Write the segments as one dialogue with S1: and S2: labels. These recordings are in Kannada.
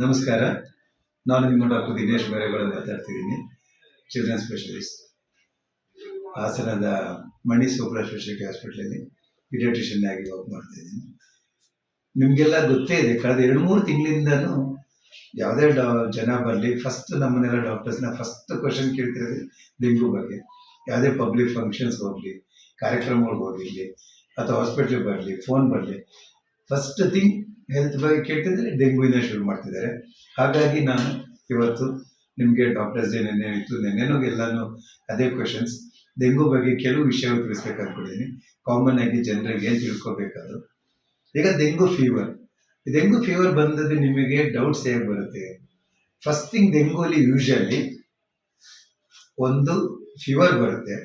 S1: ನಮಸ್ಕಾರ. ನಾನು ನಿಮ್ಮ ಡಾಕ್ಟರ್ ದಿನೇಶ್ ಬೇರೆಗೌಡ ಮಾತಾಡ್ತಿದ್ದೀನಿ. Children specialist. ಹಾಸನದ ಮಣಿ ಸೂಪರ್ ಸ್ಪೆಷಾಲಿಟಿ ಹಾಸ್ಪಿಟ್ಲಲ್ಲಿ ಪಿಡಿಯಾಟ್ರಿಷಿಯನ್ ಆಗಿ ವರ್ಕ್ ಮಾಡ್ತಿದ್ದೀನಿ ನಿಮಗೆಲ್ಲ ಗೊತ್ತೇ ಇದೆ, ಕಳೆದ ಎರಡು ಮೂರು ತಿಂಗಳಿಂದನೂ ಯಾವುದೇ ಡಾ, ಜನ ಬರಲಿ ಫಸ್ಟ್ ನಮ್ಮನ್ನೆಲ್ಲ ಡಾಕ್ಟರ್ಸ್ನ ಫಸ್ಟ್ ಕ್ವಶನ್ ಕೇಳ್ತಿರೋದು ಡೆಂಗು ಬಗ್ಗೆ. ಯಾವುದೇ ಪಬ್ಲಿಕ್ ಫಂಕ್ಷನ್ಸ್ ಹೋಗಲಿ ಕಾರ್ಯಕ್ರಮಗಳಿಗೆ ಹೋಗಿರಲಿ ಅಥವಾ ಹಾಸ್ಪಿಟ್ಲಿಗೆ ಬರಲಿ ಫೋನ್ ಬರಲಿ ಫಸ್ಟ್ ಥಿಂಗ್ ಹೆಲ್ತ್ ಬಗ್ಗೆ ಕೇಳ್ತಿದ್ರೆ ಡೆಂಗುವಿಂದ ಶುರು ಮಾಡ್ತಿದ್ದಾರೆ. ಹಾಗಾಗಿ ನಾನು ಇವತ್ತು ನಿಮಗೆ ಡಾಕ್ಟರ್ಸ್ ಡೇ ನೆನ್ನೆ ಇತ್ತು ನೆನ್ನೆನೂ ಎಲ್ಲನೂ ಅದೇ ಕ್ವಶನ್ಸ್ ಡೆಂಗು ಬಗ್ಗೆ ಕೆಲವು ವಿಷಯಗಳು ತಿಳಿಸ್ಬೇಕು ಅನ್ಕೊಂಡಿದ್ದೀನಿ ಕಾಮನ್ ಆಗಿ ಜನರಿಗೆ ಏನು ತಿಳ್ಕೊಬೇಕಾದ್ರು. ಈಗ ಡೆಂಗು ಫೀವರ್ ಡೆಂಗು ಫೀವರ್ ಬಂದದ್ದು ನಿಮಗೆ ಡೌಟ್ಸ್ ಹೇಗೆ ಬರುತ್ತೆ? ಫಸ್ಟ್ ಥಿಂಗ್ ಡೆಂಗುಲಿ ಯೂಶಲಿ ಒಂದು ಫೀವರ್ ಬರುತ್ತೆ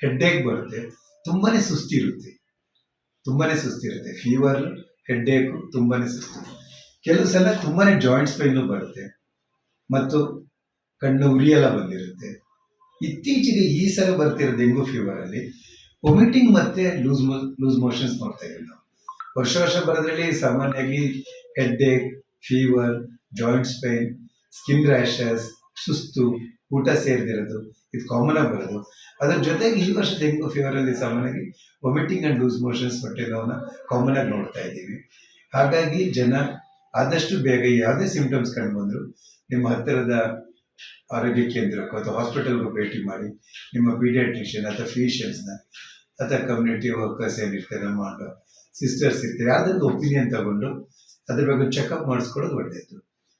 S1: ಹೆಡ್ಡೇಕ್ ಬರುತ್ತೆ, ತುಂಬಾನೇ ಸುಸ್ತಿರುತ್ತೆ. ತುಂಬಾನೇ ಸುಸ್ತಿರುತ್ತೆ. ಫೀವರ್ ಹೆಡ್ಡೇಕು ತುಂಬಾನೇ ಸುಸ್ತು ಕೆಲವು ಸಲ ತುಂಬಾನೇ ಜಾಯಿಂಟ್ಸ್ ಪೈನು ಬರುತ್ತೆ. ಮತ್ತು ಕಣ್ಣು ಉರಿಯೆಲ್ಲ ಬಂದಿರುತ್ತೆ. ಇತ್ತೀಚೆಗೆ ಈ ಸಲ ಬರ್ತಿರೋ ಡೆಂಗು ಫೀವರ್ ಅಲ್ಲಿ ವಾಮಿಟಿಂಗ್ ಮತ್ತೆ ಲೂಸ್ ಲೂಸ್ ಮೋಷನ್ಸ್ ನೋಡ್ತಾ ಇದ್ದೀವಿ ನಾವು. ವರ್ಷ ವರ್ಷ ಬರೋದ್ರಲ್ಲಿ ಸಾಮಾನ್ಯವಾಗಿ headache fever joints pain skin rashes ಸುಸ್ತು ಊಟ ಸೇರಿದಿರೋದು, ಇದು ಕಾಮನ್ ಆಗಿ ಬರೋದು. ಅದ್ರ ಜೊತೆಗೆ ಈ ವರ್ಷ ಡೆಂಗು ಫೀವರ್ ಅಲ್ಲಿ ಸಾಮಾನ್ಯವಾಗಿ ವಾಮಿಟಿಂಗ್ ಅಂಡ್ ಲೂಸ್ ಮೋಷನ್ಸ್ ಹೊಟ್ಟೆ ನೋವನ್ನ ಕಾಮನ್ ಆಗಿ ನೋಡ್ತಾ ಇದ್ದೀವಿ. ಹಾಗಾಗಿ ಜನ ಆದಷ್ಟು ಬೇಗ ಯಾವುದೇ ಸಿಂಪ್ಟಮ್ಸ್ ಕಂಡು ಬಂದ್ರು ನಿಮ್ಮ ಹತ್ತಿರದ ಆರೋಗ್ಯ ಕೇಂದ್ರಕ್ಕೂ ಅಥವಾ ಹಾಸ್ಪಿಟಲ್ಗೂ ಭೇಟಿ ಮಾಡಿ, ನಿಮ್ಮ ಪೀಡಿಯಾಟ್ರಿಷಿಯನ್ ಅಥವಾ ಫಿಸಿಷಿಯನ್ಸ್ನ ಅಥವಾ ಕಮ್ಯುನಿಟಿ ವರ್ಕರ್ಸ್ ಏನಿರ್ತಾರೆ, ನಮ್ಮ ಸಿಸ್ಟರ್ಸ್ ಇರ್ತಾರೆ ಯಾವ್ದಾದ್ರು ಒಪಿನಿಯನ್ ತಗೊಂಡು ಅದ್ರ ಬಗ್ಗೆ ಚೆಕಪ್ ಮಾಡಿಸ್ಕೊಳ್ಳೋದು ಒಳ್ಳೆಯದು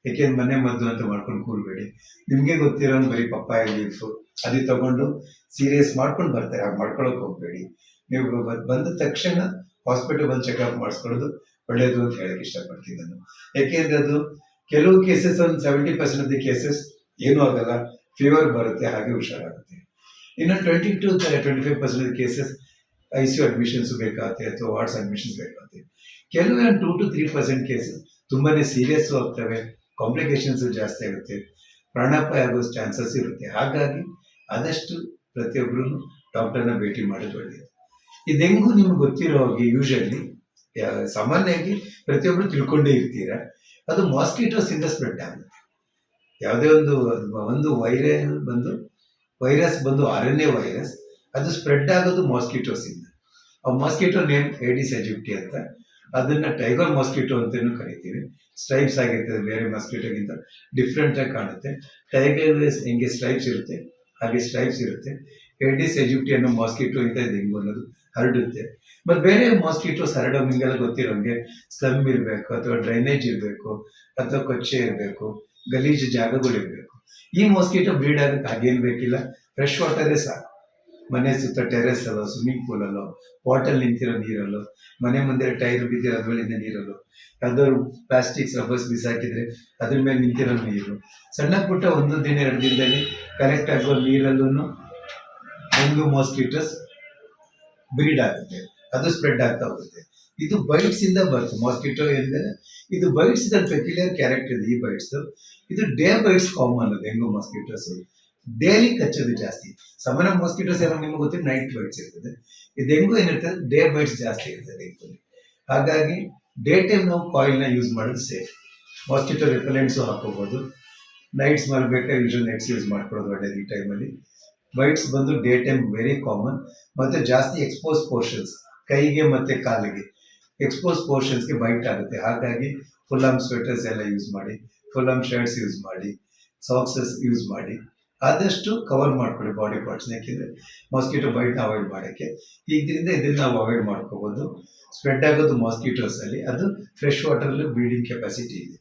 S1: ಯಾಕೆಂದ್ರೆ ಮನೆ ಮದ್ದು ಅಂತ ಮಾಡ್ಕೊಂಡು ಕೂರ್ಬೇಡಿ. ನಿಮಗೆ ಗೊತ್ತಿರೋ ಬರೀ ಪಪ್ಪಾಯ ಲೀಫ್ ಅದು ತಗೊಂಡು ಸೀರಿಯಸ್ ಮಾಡ್ಕೊಂಡು ಬರ್ತಾರೆ. ಹಾಗೆ ಮಾಡ್ಕೊಳಕ್ ಹೋಗ್ಬೇಡಿ. ನೀವು ಬಂದ ತಕ್ಷಣ ಹಾಸ್ಪಿಟಲ್ ಬಂದು ಚೆಕಪ್ ಮಾಡಿಸ್ಕೊಳ್ಳೋದು ಒಳ್ಳೆಯದು ಅಂತ ಹೇಳಕ್ ಇಷ್ಟಪಡ್ತೀನಿ ನಾನು. ಯಾಕೆಂದ್ರೆ ಅದು ಕೆಲವು ಕೇಸಸ್ ಒಂದು seventy percent of the cases ಏನೂ ಆಗಲ್ಲ. ಫೀವರ್ ಬರುತ್ತೆ, ಹಾಗೆ ಹುಷಾರಾಗುತ್ತೆ. ಇನ್ನು twenty to twenty five percent cases I C U admissions ಬೇಕಾಗುತ್ತೆ ಅಥವಾ ವಾರ್ಡ್ಸ್ ಅಡ್ಮಿಷನ್ಸ್ ಬೇಕಾಗುತ್ತೆ. ಕೆಲವೇ two to three percent cases ತುಂಬಾನೇ ಸೀರಿಯಸ್ ಆಗ್ತವೆ. ಕಾಂಪ್ಲಿಕೇಶನ್ಸ್ ಜಾಸ್ತಿ ಆಗುತ್ತೆ, ಪ್ರಾಣಾಪಾಯ ಆಗೋ ಚಾನ್ಸಸ್ ಇರುತ್ತೆ. ಹಾಗಾಗಿ ಆದಷ್ಟು ಪ್ರತಿಯೊಬ್ಬರು ಡಾಕ್ಟರ್ನ ಭೇಟಿ ಮಾಡೋದು ಒಳ್ಳೆಯದು ಡೆಂಗು ನಿಮ್ಗೆ ಗೊತ್ತಿರೋ ಹಾಗೆ ಯೂಶಲಿ ಸಾಮಾನ್ಯವಾಗಿ ಪ್ರತಿಯೊಬ್ಬರು ತಿಳ್ಕೊಂಡೇ ಇರ್ತೀರಾ? ಅದು ಮಾಸ್ಕಿಟೋಸ್ ಇಂದ ಸ್ಪ್ರೆಡ್ ಆಗುತ್ತೆ. ಯಾವುದೇ ಒಂದು ಒಂದು ವೈರಸ್ ಬಂದು ವೈರಸ್ ಬಂದು ಆರ್ ಎನ್ ಎ ವೈರಸ್, ಅದು ಸ್ಪ್ರೆಡ್ ಆಗೋದು ಮಾಸ್ಕಿಟೋಸಿಂದ ಆ ಮಾಸ್ಕಿಟೋ ನೇಮ್ ಏಡಿಸ್ ಎಜಿಪ್ಟಿ ಅಂತ ಅದನ್ನ ಟೈಗರ್ ಮಾಸ್ಕಿಟೋ ಅಂತಲೂ ಕರಿತೀವಿ. ಸ್ಟ್ರೈಪ್ಸ್ ಆಗಿರ್ತದೆ, ಬೇರೆ ಮಾಸ್ಕಿಟೋಗಿಂತ ಡಿಫ್ರೆಂಟ್ ಆಗಿ ಕಾಣುತ್ತೆ. ಟೈಗರ್ ಹೆಂಗೆ ಸ್ಟ್ರೈಪ್ಸ್ ಇರುತ್ತೆ, ಹಾಗೆ ಸ್ಟ್ರೈಪ್ಸ್ ಇರುತ್ತೆ. ಎಡಿಸ್ ಎಜಿಪ್ಟಿ ಅನ್ನೋ ಮಾಸ್ಕಿಟೋ ಇದು ಹೆಂಗೆ ಅನ್ನೋದು ಹರಡುತ್ತೆ. ಮತ್ತೆ ಬೇರೆ ಮಾಸ್ಕಿಟೋಸ್ ಹರಡೋ ನಿಮಗೆಲ್ಲ ಗೊತ್ತಿರೋಂಗೆ ಸ್ಲಮ್ ಇರಬೇಕು, ಅಥವಾ ಡ್ರೈನೇಜ್ ಇರಬೇಕು, ಅಥವಾ ಕೊಚ್ಚೆ ಇರಬೇಕು, ಗಲೀಜು ಜಾಗಗಳು ಇರಬೇಕು ಈ ಮಾಸ್ಕಿಟೋ ಬ್ರೀಡ್ ಆಗಕ್ಕೆ ಹಾಗೇನು ಬೇಕಿಲ್ಲ. ಫ್ರೆಶ್ ವಾಟರೇ ಸಾಕು. ಮನೆ ಸುತ್ತ ಟೆರೆಸ್ ಅಲ್ಲೋ ಸ್ವಿಮ್ಮಿಂಗ್ ಪೂಲ್ ಅಲ್ಲೋ ಬಾಟಲ್ ನಿಂತಿರೋ ನೀರಲ್ಲೋ, ಮನೆ ಮುಂದೆ ಟೈರ್ ಬಿದ್ದಿರೋ ಅದ್ರಲ್ಲಿಂದ ನೀರಲ್ಲೋ, ಯಾವ್ದಾದ್ರು ಪ್ಲಾಸ್ಟಿಕ್ಸ್ ರಬ್ಬರ್ಸ್ ಬಿಸಾಕಿದ್ರೆ ಅದ್ರ ಮೇಲೆ ನಿಂತಿರೋ ನೀರು. ಸಣ್ಣ ಪುಟ್ಟ ಒಂದು ದಿನ, ಎರಡು ದಿನದಲ್ಲಿ ಕಲೆಕ್ಟ್ ಆಗೋ ನೀರಲ್ಲೂ ಡೆಂಗು ಮಾಸ್ಕಿಟೋಸ್ ಬ್ರೀಡ್ ಆಗುತ್ತೆ. ಅದು ಸ್ಪ್ರೆಡ್ ಆಗ್ತಾ ಹೋಗುತ್ತೆ. ಇದು ಬೈಟ್ಸ್ ಇಂದ ಬರುತ್ತೆ. ಮಾಸ್ಕಿಟೋ ಎಂದರೆ ಇದು ಬೈಟ್ಸ್ ಪೆಕ್ಯುಲರ್ ಕ್ಯಾರೆಕ್ಟರ್ ಈ ಬೈಟ್ಸ್ ಇದು day bites common dengue mosquitoes daily ಕಚ್ಚೋದು ಜಾಸ್ತಿ. ಸಮಾನ ಮೊಸ್ಕಿಟೋಸ್ ಎಲ್ಲ ನಿಮ್ಗೆ ಗೊತ್ತಿಲ್ಲ ನೈಟ್ ಬೈಟ್ಸ್ ಇರ್ತದೆ. ಈ ಡೆಂಗು ಏನಿರ್ತದೆ ಡೇ ಬೈಟ್ಸ್ ಜಾಸ್ತಿ ಇರ್ತದೆ ಡೆಂಗುಲಿ ಹಾಗಾಗಿ ಡೇ ಟೈಮ್ ನಾವು ಕಾಯಿಲ್ನ ಯೂಸ್ ಮಾಡೋದು ಸೇಫ್ ಮಾಸ್ಕಿಟೋ ರಿಪಲೆಂಟ್ಸು ಹಾಕೋಬೋದು. ನೈಟ್ಸ್ ಮಲ್ಬೇಕಾದ್ರೆ ಯೂಶಲ್ ನೈಟ್ಸ್ ಯೂಸ್ ಮಾಡ್ಕೊಳ್ಳೋದು ಒಳ್ಳೇದು ಈ ಟೈಮಲ್ಲಿ ಬೈಟ್ಸ್ ಬಂದು ಡೇ ಟೈಮ್ ವೆರಿ ಕಾಮನ್ ಮತ್ತು ಜಾಸ್ತಿ ಎಕ್ಸ್ಪೋಸ್ ಪೋರ್ಷನ್ಸ್ ಕೈಗೆ ಮತ್ತು ಕಾಲಿಗೆ. ಎಕ್ಸ್ಪೋಸ್ ಪೋರ್ಷನ್ಸ್ಗೆ ಬೈಟ್ ಆಗುತ್ತೆ. ಹಾಗಾಗಿ ಫುಲ್ ಆಮ್ ಸ್ವೆಟರ್ಸ್ ಎಲ್ಲ ಯೂಸ್ ಮಾಡಿ ಫುಲ್ ಆಮ್ ಶರ್ಟ್ಸ್ ಯೂಸ್ ಮಾಡಿ ಸಾಕ್ಸಸ್ ಯೂಸ್ ಮಾಡಿ. ಆದಷ್ಟು ಕವರ್ ಮಾಡ್ಕೊಳ್ಳಿ ಬಾಡಿ ಪಾರ್ಟ್ಸ್ ಯಾಕೆಂದರೆ ಮಾಸ್ಕಿಟೋ ಬೈಟ್ನ ಅವಾಯ್ಡ್ ಮಾಡೋಕ್ಕೆ. ಇದರಿಂದ ಇದನ್ನ ನಾವು ಅವಾಯ್ಡ್ ಮಾಡ್ಕೋಬೋದು. ಸ್ಪ್ರೆಡ್ ಆಗೋದು ಮಾಸ್ಕಿಟೋಸ್ ಅಲ್ಲಿ. ಅದು ಫ್ರೆಶ್ ವಾಟರಲ್ಲಿ ಬ್ರೀಡಿಂಗ್ ಕೆಪಾಸಿಟಿ ಇದೆ.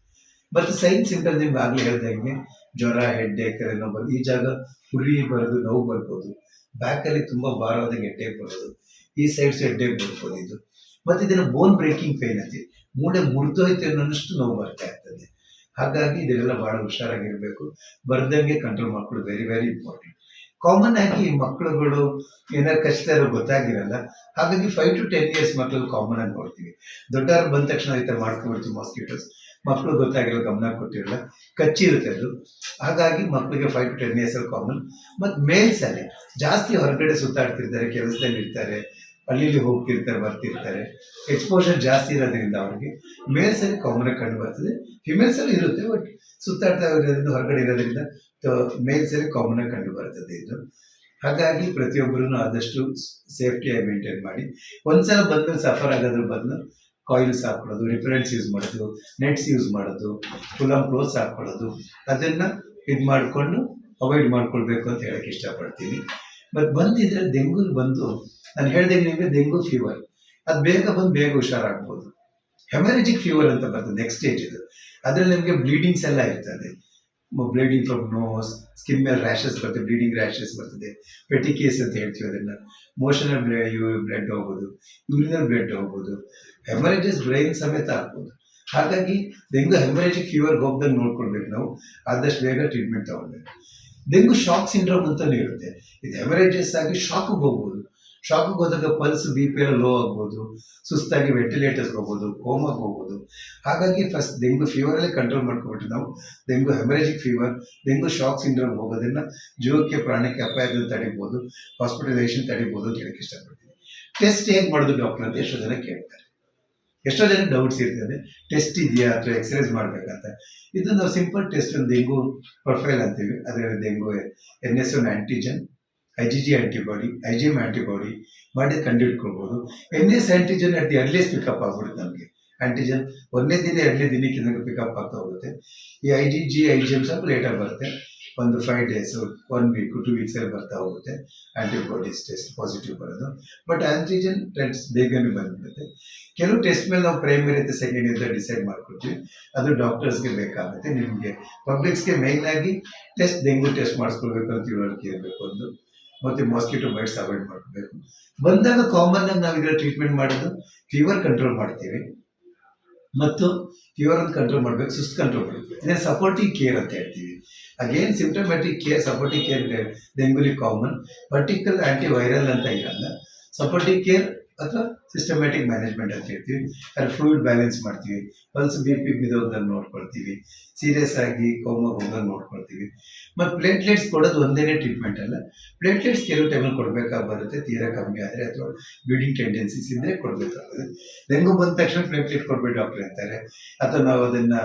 S1: ಮತ್ತು ಸೈನ್ ಸಿಂಪಲ್ ನಿಮ್ಗೆ ಆಗಲೇ ಹೇಳ್ದಂಗೆ ಜ್ವರ ಹೆಡ್ಡೇಕ್ ನೋವು ಬರೋದು ಈ ಜಾಗ ಹುರಿ ಬರೋದು, ನೋವು ಬರ್ಬೋದು. ಬ್ಯಾಕಲ್ಲಿ ತುಂಬ ಭಾರವಾದ ಹೆಡ್ಡೇಕ್ ಬರೋದು. ಈ ಸೈಡ್ಸ್ ಎಡ್ಡೆ ಬರ್ಬೋದು ಇದು. ಮತ್ತು ಇದನ್ನು ಬೋನ್ ಬ್ರೇಕಿಂಗ್ ಪೇನ್ ಅಂತೀವಿ. ಮೂಳೆ ಮುರಿದೋಯ್ತು ಅನ್ನೋಷ್ಟು ನೋವು ಬರ್ತಾ ಇರ್ತದೆ. ಹಾಗಾಗಿ ಇದೆಲ್ಲ ಬಹಳ ಹುಷಾರಾಗಿರಬೇಕು. ಬರ್ದಂಗೆ ಕಂಟ್ರೋಲ್ ಮಾಡ್ಕೊಳ್ಳೋದು ವೆರಿ ವೆರಿ ಇಂಪಾರ್ಟೆಂಟ್ ಕಾಮನ್ ಆಗಿ ಮಕ್ಕಳುಗಳು ಏನಾರು ಕಷ್ಟ ಇರೋ ಗೊತ್ತಾಗಿರಲ್ಲ. ಹಾಗಾಗಿ ಫೈವ್ ಟು ಟೆನ್ ಇಯರ್ಸ್ ಮಕ್ಕಳು ಕಾಮನ್ ಆಗಿ ನೋಡ್ತೀವಿ. ದೊಡ್ಡವ್ರು ಬಂದ ತಕ್ಷಣ ಈ ಥರ ಮಾಡ್ಕೊಂಡ್ಬಿಡ್ತೀವಿ ಮಾಸ್ಕಿಟೋಸ್ ಮಕ್ಕಳು ಗೊತ್ತಾಗಿರೋ ಗಮನ ಕೊಟ್ಟಿರಲ್ಲ. ಕಚ್ಚಿರುತ್ತೆ ಅದು. ಹಾಗಾಗಿ ಮಕ್ಕಳಿಗೆ ಫೈವ್ ಟು ಟೆನ್ ಇಯರ್ಸ್ ಅಲ್ಲಿ ಕಾಮನ್ ಮತ್ತು ಮೇಲ್ಸ್ ಅಲ್ಲಿ ಜಾಸ್ತಿ ಹೊರಗಡೆ ಸುತ್ತಾಡ್ತಿರ್ತಾರೆ, ಕೆಲಸದಲ್ಲಿ ಇರ್ತಾರೆ. ಹಳ್ಳಿಲಿ ಹೋಗ್ತಿರ್ತಾರೆ, ಬರ್ತಿರ್ತಾರೆ. ಎಕ್ಸ್ಪೋಷರ್ ಜಾಸ್ತಿ ಇರೋದ್ರಿಂದ ಅವ್ರಿಗೆ. ಮೇಲ್ಸ್ ಅಲ್ಲಿ ಕಾಮನ್ ಕಂಡು ಬರ್ತದೆ. ಫಿಮೇಲ್ಸ್ ಅಲ್ಲಿ ಇರುತ್ತೆ ಬಟ್ ಸುತ್ತಾಡ್ತಾ ಇರೋದ್ರಿಂದ ಹೊರಗಡೆ ಇರೋದ್ರಿಂದ ಮೇಲ್ಸ್ ಅಲ್ಲಿ ಕಾಮನ್ ಕಂಡು ಬರ್ತದೆ ಇದು. ಹಾಗಾಗಿ ಪ್ರತಿಯೊಬ್ಬರೂ ಆದಷ್ಟು ಸೇಫ್ಟಿಯಾಗಿ ಮೇಂಟೈನ್ ಮಾಡಿ. ಒಂದ್ಸಲ ಬಂದು ಸಫರ್ ಆಗೋದ್ರ ಬದಲು ಕಾಯಿಲ್ಸ್ ಹಾಕೊಳ್ಳೋದು ರಿಫರೆನ್ಸ್ ಯೂಸ್ ಮಾಡೋದು ನೆಟ್ಸ್ ಯೂಸ್ ಮಾಡೋದು ಫುಲ್ ಕ್ಲೋಸ್ ಹಾಕೊಳ್ಳೋದು. ಅದನ್ನ ಇದು ಮಾಡಿಕೊಂಡು ಅವಾಯ್ಡ್ ಮಾಡ್ಕೊಳ್ಬೇಕು ಅಂತ ಹೇಳಕ್ ಇಷ್ಟಪಡ್ತೀನಿ. ಮತ್ತು ಬಂದಿದ್ರೆ ಡೆಂಗು ಬಂದು, ನಾನು ಹೇಳಿದೆ ನಿಮಗೆ ಡೆಂಗು ಫೀವರ್ ಅದು ಬೇಗ ಬಂದು ಬೇಗ ಹುಷಾರಾಗ್ಬೋದು. ಹೆಮರೇಜಿಕ್ ಫೀವರ್ ಅಂತ ಬರ್ತದೆ ನೆಕ್ಸ್ಟ್ ಸ್ಟೇಜ್ ಇದು. ಅದರಲ್ಲಿ ನಿಮಗೆ ಬ್ಲೀಡಿಂಗ್ಸ್ ಎಲ್ಲ ಇರ್ತದೆ. ಬ್ಲೀಡಿಂಗ್ ಫ್ರಮ್ ನೋಸ್ ಸ್ಕಿನ್ ಮೇಲೆ ರ್ಯಾಷಸ್ ಬರ್ತದೆ ಬ್ಲೀಡಿಂಗ್ ರ್ಯಾಷಸ್ ಬರ್ತದೆ. ಪೆಟಿಕೇಸ್ ಅಂತ ಹೇಳ್ತೀವಿ ಅದನ್ನ. ಮೋಷನಲ್ ಬ್ಲಡ್ ಹೋಗ್ಬೋದು ಯೂರಿನಲ್ ಬ್ಲಡ್ ಹೋಗ್ಬೋದು ಹೆಮರೇಜಸ್ ಬ್ರೈನ್ ಸಮೇತ ಆಗ್ಬೋದು. ಹಾಗಾಗಿ ಡೆಂಗು ಹೆಮರೇಜಿಕ್ ಫೀವರ್ಗೆ ಹೋಗ್ದಂಗೆ ನೋಡ್ಕೊಳ್ಬೇಕು ನಾವು. ಆದಷ್ಟು ಬೇಗ ಟ್ರೀಟ್ಮೆಂಟ್ ತಗೊಳ್ಬೇಕು. ಡೆಂಗು ಶಾಕ್ ಸಿಂಡ್ರೋಮ್ ಅಂತಲೂ ಇರುತ್ತೆ. ಇದು ಎವರೇಜಸ್ ಆಗಿ ಶಾಕ್ಗೆ ಹೋಗ್ಬೋದು. ಶಾಕ್ಗೆ ಹೋದಾಗ ಪಲ್ಸ್ ಬಿ ಪಿ ಎಲ್ಲ ಲೋ ಆಗ್ಬೋದು. ಸುಸ್ತಾಗಿ ವೆಂಟಿಲೇಟರ್ಸ್ಗೆ ಹೋಗ್ಬೋದು ಕೋಮಾಗೆ ಹೋಗ್ಬೋದು. ಹಾಗಾಗಿ ಫಸ್ಟ್ ಡೆಂಗು ಫೀವರಲ್ಲೇ ಕಂಟ್ರೋಲ್ ಮಾಡ್ಕೊಬಿಟ್ಟು ನಾವು dengue haemorrhagic fever dengue shock syndrome ಹೋಗೋದನ್ನ ಜೀವಕ್ಕೆ ಪ್ರಾಣಕ್ಕೆ ಅಪಾಯದಿಂದ ತಡಿಬೋದು ಹಾಸ್ಪಿಟಲೈಸೇಷನ್ ತಡಿಬೋದು ಅಂತ ಹೇಳಕ್ಕೆ ಇಷ್ಟಪಡ್ತೀನಿ. ಟೆಸ್ಟ್ ಹೇಗೆ ಮಾಡೋದು ಡಾಕ್ಟರ್ ಅಂತ ಎಷ್ಟೋ ಜನ ಕೇಳ್ತಾರೆ. ಎಷ್ಟೋ ಜನ ಡೌಟ್ಸ್ ಇರ್ತದೆ. ಟೆಸ್ಟ್ ಇದೆಯಾ ಅಥವಾ ಎಕ್ಸರ್ಸೈಸ್ ಮಾಡಬೇಕಂತ. ಇದು ನಾವು ಸಿಂಪಲ್ ಟೆಸ್ಟ್ ಒಂದು ಡೆಂಗು ಪ್ರೊಫೈಲ್ ಅಂತೀವಿ. ಅದರಲ್ಲಿ dengue N S one antigen I G G antibody I G M antibody ಮಾಡಿ ಕಂಡುಹಿಡ್ಕೊಳ್ಬೋದು. N S antigen at the earliest pick up ಆಗ್ಬಿಡುತ್ತೆ ನಮಗೆ. ಆ್ಯಂಟಿಜನ್ ಒಂದನೇ ದಿನ, ಎರಡನೇ ದಿನಕ್ಕಿಂತ ಪಿಕಪ್ ಆಗ್ತಾ ಹೋಗುತ್ತೆ. ಈ I G G I G M ಸ್ವಲ್ಪ ಲೇಟಾಗಿ ಬರುತ್ತೆ. ಒಂದು five days one week two ವೀಕ್ಸಲ್ಲಿ ಬರ್ತಾ ಹೋಗುತ್ತೆ. ಆಂಟಿಬಾಡೀಸ್ ಟೆಸ್ಟ್ ಪಾಸಿಟಿವ್ ಬರೋದು. ಬಟ್ ಆಂಟಿಜನ್ ಟೆಸ್ಟ್ ಬೇಗನೆ ಬಂದ್ಬಿಡುತ್ತೆ. ಕೆಲವು ಟೆಸ್ಟ್ ಮೇಲೆ ನಾವು ಪ್ರೈಮರಿ ಅಂತ ಸೆಕೆಂಡ್ ಅಂತ ಡಿಸೈಡ್ ಮಾಡ್ಕೊಡ್ತೀವಿ ಅದು ಡಾಕ್ಟರ್ಸ್ಗೆ ಬೇಕಾಗುತ್ತೆ. ನಿಮಗೆ ಪಬ್ಲಿಕ್ಸ್ಗೆ ಮೇಯ್ನಾಗಿ ಟೆಸ್ಟ್ ಡೆಂಗು ಟೆಸ್ಟ್ ಮಾಡಿಸ್ಕೊಳ್ಬೇಕು ಅಂತ ತಿಳುವಳಿಕೆ ಇರಬೇಕು ಒಂದು. ಮತ್ತೆ ಮಾಸ್ಕಿಟೋ ಬೈಟ್ಸ್ ಅವಾಯ್ಡ್ ಮಾಡಬೇಕು ಬಂದಾಗ ಕಾಮನ್ ಆಗಿ ನಾವು ಇದರ ಟ್ರೀಟ್ಮೆಂಟ್ ಮಾಡೋದು. ಫೀವರ್ ಕಂಟ್ರೋಲ್ ಮಾಡ್ತೀವಿ. ಮತ್ತು ಫೀವರ್ ಅಂತ ಕಂಟ್ರೋಲ್ ಮಾಡಬೇಕು, ಸುಸ್ತು ಕಂಟ್ರೋಲ್ ಮಾಡಬೇಕು. ಇದೇ ಸಪೋರ್ಟಿವ್ ಕೇರ್ ಅಂತ ಹೇಳ್ತೀವಿ. Again symptomatic care supportive care ಡೆಂಗುಲಿ common particular antiviral ಅಂತ ಇರಲ್ಲ ಸಪೋರ್ಟಿವ್ ಕೇರ್ ಅಥವಾ ಸಿಸ್ಟಮ್ಯಾಟಿಕ್ ಮ್ಯಾನೇಜ್ಮೆಂಟ್ ಅಂತ ಹೇಳ್ತೀವಿ. ಅಲ್ಲಿ ಫ್ಲೂಯಿಡ್ ಬ್ಯಾಲೆನ್ಸ್ ಮಾಡ್ತೀವಿ. ಪಲ್ಸ್ ಬಿ ಪಿ ಬಿದೋದನ್ನು ನೋಡ್ಕೊಳ್ತೀವಿ. ಸೀರಿಯಸ್ ಆಗಿ ಕೋಮೋ ಹೋಗೋದು ನೋಡ್ಕೊಳ್ತೀವಿ. ಮತ್ತು ಪ್ಲೇಟ್ಲೆಟ್ಸ್ ಕೊಡೋದು ಒಂದೇ ಟ್ರೀಟ್ಮೆಂಟ್ ಅಲ್ಲ. ಪ್ಲೇಟ್ಲೆಟ್ಸ್ ಕೆಲವು ಟೈಮಲ್ಲಿ ಕೊಡಬೇಕಾಗಿ ಬರುತ್ತೆ. ತೀರಾ ಕಮ್ಮಿ ಆದರೆ ಅಥವಾ ಬ್ಲೀಡಿಂಗ್ ಟೆಂಡೆನ್ಸೀಸ್ ಇದ್ದರೆ ಕೊಡಬೇಕಾಗುತ್ತೆ ಡೆಂಗು ಬಂದ ತಕ್ಷಣ ಪ್ಲೇಟ್ಲೆಟ್ ಕೊಡ್ಬೇಡಿ ಡಾಕ್ಟರ್ ಅಂತಾರೆ. ಅಥವಾ ನಾವು ಅದನ್ನು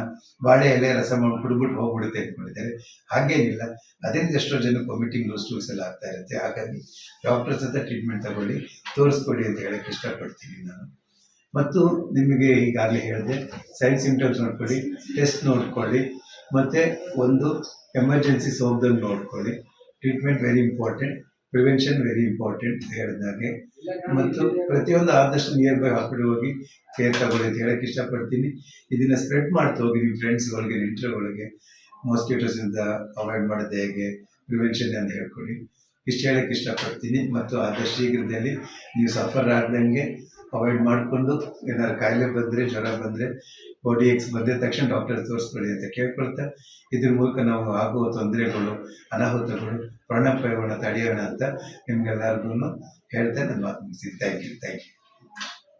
S1: ಬಾಳೆ ಎಲೆ ರಸ ಮಾಡಿ ಕುಡ್ಬಿಟ್ಟು ಹೋಗ್ಬಿಡುತ್ತೆ ಅಂದ್ಕೊಂಡಿದ್ದಾರೆ. ಹಾಗೇನಿಲ್ಲ. ಅದರಿಂದ ಎಷ್ಟೋ ಜನಕ್ಕೆ ವಾಮಿಟಿಂಗ್ ಲೂಸ್ ಟೂಲ್ಸ್ ಎಲ್ಲ ಆಗ್ತಾ ಇರುತ್ತೆ. ಹಾಗಾಗಿ ಡಾಕ್ಟರ್ಸ್ ಹತ್ರ ಟ್ರೀಟ್ಮೆಂಟ್ ತಗೊಳ್ಳಿ. ತೋರಿಸ್ಕೊಡಿ ಅಂತ ಹೇಳಕ್ಕೆ ಇಷ್ಟಪಡ್ತೀನಿ. ನಾನು ಮತ್ತು ನಿಮಗೆ ಈಗಾಗಲೇ ಹೇಳಿದೆ ಸೈನ್ ಸಿಂಟಮ್ಸ್ ನೋಡ್ಕೊಳ್ಳಿ ಟೆಸ್ಟ್ ನೋಡ್ಕೊಳ್ಳಿ, ಮತ್ತು ಒಂದು ಎಮರ್ಜೆನ್ಸಿ ಹೋಗ್ದಂಗೆ ನೋಡ್ಕೊಳ್ಳಿ. Treatment very important prevention very important ಹೇಳಿದಾಗೆ ಮತ್ತು ಪ್ರತಿಯೊಂದು ಆದಷ್ಟು ನಿಯರ್ ಬೈ ಹಾಸ್ಪಿಟಲ್ ಹೋಗಿ ಕೇರ್ ತಗೊಳ್ಳಿ ಅಂತ ಹೇಳಕ್ಕೆ ಇಷ್ಟಪಡ್ತೀನಿ. ಇದನ್ನು ಸ್ಪ್ರೆಡ್ ಮಾಡ್ತಾ ಹೋಗಿ ನಿಮ್ಮ ಫ್ರೆಂಡ್ಸ್ಗಳಿಗೆ ನೆಂಟರುಗಳಿಗೆ ಮಾಸ್ಕಿಟೋಸಿಂದ ಅವಾಯ್ಡ್ ಮಾಡೋದು ಹೇಗೆ ಪ್ರಿವೆನ್ಷನ್ ಅಂತ ಹೇಳ್ಕೊಡಿ ಇಷ್ಟು ಹೇಳೋಕ್ಕೆ ಇಷ್ಟಪಡ್ತೀನಿ ಮತ್ತು ಆದಷ್ಟು ಶೀಘ್ರದಲ್ಲಿ ನೀವು ಸಫರ್ ಆಗ್ದಂಗೆ ಅವಾಯ್ಡ್ ಮಾಡಿಕೊಂಡು ಏನಾದ್ರು ಕಾಯಿಲೆ ಬಂದರೆ, ಜ್ವರ ಬಂದರೆ ಬಾಡಿ ಎಕ್ಸ್ ಬಂದ ತಕ್ಷಣ ಡಾಕ್ಟರ್ ತೋರಿಸ್ಕೊಳ್ಳಿ ಅಂತ ಕೇಳ್ಕೊಳ್ತಾ ಇದ್ರ ಮೂಲಕ ನಾವು ಆಗುವ ತೊಂದರೆಗಳು, ಅನಾಹುತಗಳು, ಪ್ರಾಣಾಪಾಯವನ್ನು ತಡೆಯೋಣ ಅಂತ ನಿಮ್ಗೆಲ್ಲರಿಗೂ ಹೇಳ್ತಾ ನಾನು ಮಾತು ಮುಗಿಸ್ತೀನಿ. Thank you thank you